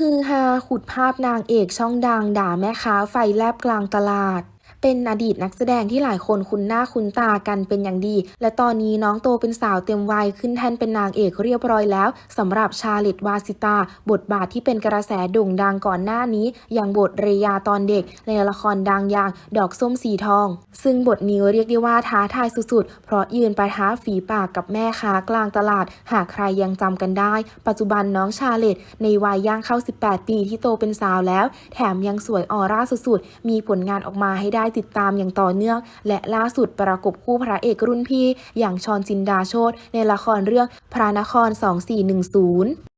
ฮือฮาขุดภาพนางเอกช่องดังด่าแม่ค้าไฟแลบกลางตลาด เป็นอดีตนักแสดงที่หลายคนคุ้นหน้าคุ้นตากันเป็นอย่างดี และตอนนี้น้องโตเป็นสาวเต็มวัยขึ้นแท่นเป็นนางเอกเรียบร้อยแล้วสำหรับชาลิตวาสิตา บทบาทที่เป็นกระแสโด่งดังก่อนหน้านี้ อย่างบทเรยาตอนเด็ก ในละครดังอย่างดอกส้มสีทอง ซึ่งบทนี้เรียกได้ว่าท้าทายสุดๆ เพราะยืนปะทะฝีปากกับแม่ค้ากลางตลาด หากใครยังจำกันได้ ปัจจุบันน้องชาเลตในวัยย่างเข้า 18 ปีที่โตเป็นสาวแล้ว แถมยังสวยออร่าสุดๆ มีผลงานออกมาให้ได้ติดตามอย่างต่อเนื่อง และล่าสุดประกบคู่พระเอกรุ่นพี่ อย่างชอนจินดาโชตในละครเรื่องพระนคร 2410